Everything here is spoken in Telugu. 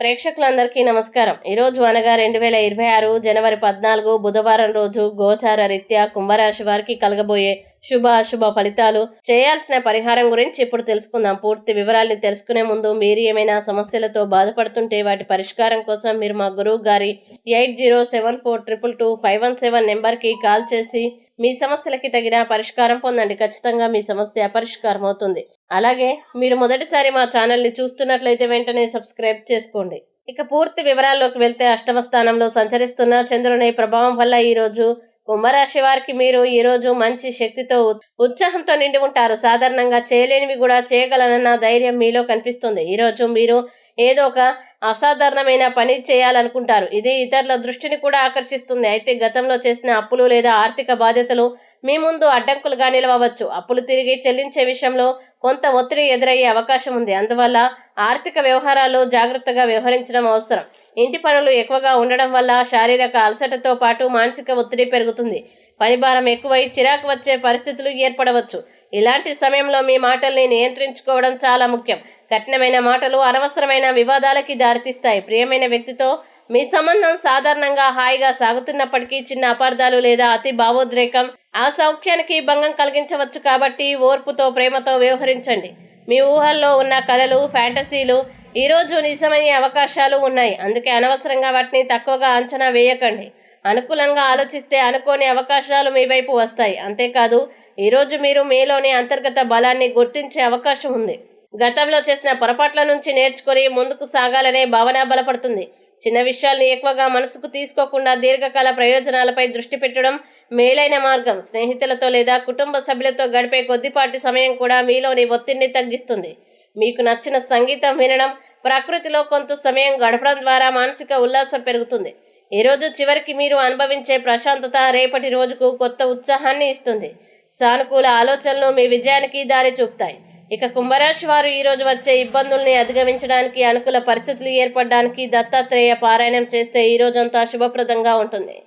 ప్రేక్షకులందరికీ నమస్కారం. ఈరోజు అనగా రెండు వేల ఇరవై ఆరు జనవరి పద్నాలుగు బుధవారం రోజు గోచార రీత్యా కుంభరాశి వారికి కలగబోయే శుభ అశుభ ఫలితాలు చేయాల్సిన పరిహారం గురించి ఇప్పుడు తెలుసుకుందాం. పూర్తి వివరాల్ని తెలుసుకునే ముందు మీరు ఏమైనా సమస్యలతో బాధపడుతుంటే వాటి పరిష్కారం కోసం మీరు మా గురువు గారి eight zero seven four triple two five one seven నెంబర్కి కాల్ చేసి మీ సమస్యలకి తగిన పరిష్కారం పొందండి. ఖచ్చితంగా మీ సమస్య పరిష్కారం అవుతుంది. అలాగే మీరు మొదటిసారి మా ఛానల్ని చూస్తున్నట్లయితే వెంటనే సబ్స్క్రైబ్ చేసుకోండి. ఇక పూర్తి వివరాల్లోకి వెళ్తే అష్టమ స్థానంలో సంచరిస్తున్న చంద్రుని ప్రభావం వల్ల ఈరోజు కుంభరాశి వారికి మీరు ఈరోజు మంచి శక్తితో ఉత్సాహంతో నిండి ఉంటారు. సాధారణంగా చేయలేనివి కూడా చేయగలనన్న ధైర్యం మీలో కనిపిస్తుంది. ఈరోజు మీరు ఏదో ఒక అసాధారణమైన పని చేయాలనుకుంటారు. ఇది ఇతరుల దృష్టిని కూడా ఆకర్షిస్తుంది. అయితే గతంలో చేసిన అప్పులు లేదా ఆర్థిక బాధ్యతలు మీ ముందు అడ్డంకులుగా నిలవవచ్చు. అప్పులు తిరిగి చెల్లించే విషయంలో కొంత ఒత్తిడి ఎదురయ్యే అవకాశం ఉంది. అందువల్ల ఆర్థిక వ్యవహారాల్లో జాగ్రత్తగా వ్యవహరించడం అవసరం. ఇంటి పనులు ఎక్కువగా ఉండడం వల్ల శారీరక అలసటతో పాటు మానసిక ఒత్తిడి పెరుగుతుంది. పనిభారం ఎక్కువై చిరాకు వచ్చే పరిస్థితులు ఏర్పడవచ్చు. ఇలాంటి సమయంలో మీ మాటల్ని నియంత్రించుకోవడం చాలా ముఖ్యం. కఠినమైన మాటలు అనవసరమైన వివాదాలకి దారితీస్తాయి. ప్రియమైన వ్యక్తితో మీ సంబంధం సాధారణంగా హాయిగా సాగుతున్నప్పటికీ చిన్న అపార్థాలు లేదా అతి భావోద్రేకం ఆ సౌఖ్యానికి భంగం కలిగించవచ్చు కాబట్టి ఓర్పుతో ప్రేమతో వ్యవహరించండి. మీ ఊహల్లో ఉన్న కళలు ఫ్యాంటసీలు ఈరోజు నిజమయ్యే అవకాశాలు ఉన్నాయి. అందుకే అనవసరంగా వాటిని తక్కువగా అంచనా వేయకండి. అనుకూలంగా ఆలోచిస్తే అనుకోని అవకాశాలు మీ వైపు వస్తాయి. అంతేకాదు ఈరోజు మీరు మీలోని అంతర్గత బలాన్ని గుర్తించే అవకాశం ఉంది. గతంలో చేసిన పొరపాట్ల నుంచి నేర్చుకొని ముందుకు సాగాలనే భావన బలపడుతుంది. చిన్న విషయాల్ని ఎక్కువగా మనసుకు తీసుకోకుండా దీర్ఘకాల ప్రయోజనాలపై దృష్టి పెట్టడం మేలైన మార్గం. స్నేహితులతో లేదా కుటుంబ సభ్యులతో గడిపే కొద్దిపాటి సమయం కూడా మీలోని ఒత్తిడిని తగ్గిస్తుంది. మీకు నచ్చిన సంగీతం వినడం ప్రకృతిలో కొంత సమయం గడపడం ద్వారా మానసిక ఉల్లాసం పెరుగుతుంది. ఈ రోజు చివరికి మీరు అనుభవించే ప్రశాంతత రేపటి రోజుకు కొత్త ఉత్సాహాన్ని ఇస్తుంది. సానుకూల ఆలోచనలు మీ విజయానికి దారి చూపుతాయి. ఇక కుంభరాశి వారు ఈరోజు వచ్చే ఇబ్బందుల్ని అధిగమించడానికి అనుకూల పరిస్థితులు ఏర్పడడానికి దత్తాత్రేయ పారాయణం చేస్తే ఈ రోజంతా శుభప్రదంగా ఉంటుంది.